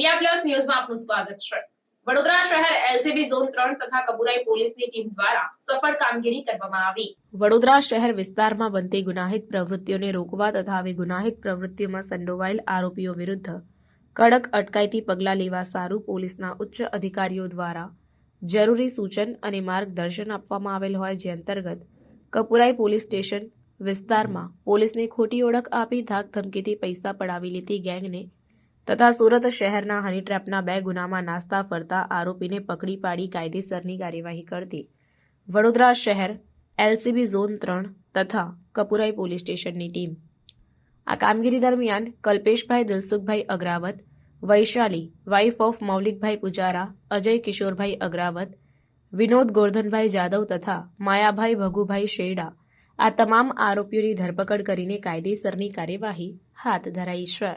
ન્યૂઝમાં આપનું સ્વાગત છે. વડોદરા શહેર એલસીબી ઝોન ત્રણ તથા કબુરાઈ પોલીસની ટીમ દ્વારા સફળ કામગીરી કરવામાં આવી. વડોદરા શહેર વિસ્તારમાં બનતી ગુનાહિત પ્રવૃત્તિઓને રોકવા તથા આવી ગુનાહિત પ્રવૃત્તિઓમાં સંડોવાયેલ આરોપીઓ વિરુદ્ધ કડક અટકાયતી પગલાં લેવા સારું પોલીસના ઉચ્ચ અધિકારીઓ દ્વારા જરૂરી સૂચન અને માર્ગદર્શન આપવામાં આવેલ હોય જે અંતર્ગત કપુરાઈ પોલીસ સ્ટેશન વિસ્તારમાં પોલીસને ખોટી ઓળખ આપી ધાક ધમકીથી પૈસા પડાવી લેતી ગેંગને તથા સુરત શહેરના હની ટ્રેપના બે ગુનામાં નાસ્તા ફરતા આરોપીને પકડી પાડી કાયદેસરની કાર્યવાહી કરતી. વડોદરા શહેર, એલસીબી ઝોન ત્રણ તથા કપુરાઈ પોલીસ સ્ટેશનની ટીમ. આ કામગીરી દરમિયાન કલ્પેશભાઈ દિલસુખભાઈ અગ્રાવત, વૈશાલી વાઇફ ઓફ મૌલિકભાઈ પુજારા, અજય કિશોરભાઈ અગ્રાવત, વિનોદ ગોરધનભાઈ જાદવ તથા માયાભાઈ ભગુભાઈ શેડા આ તમામ આરોપીઓની ધરપકડ કરીને કાયદેસરની કાર્યવાહી હાથ ધરાઈ છે.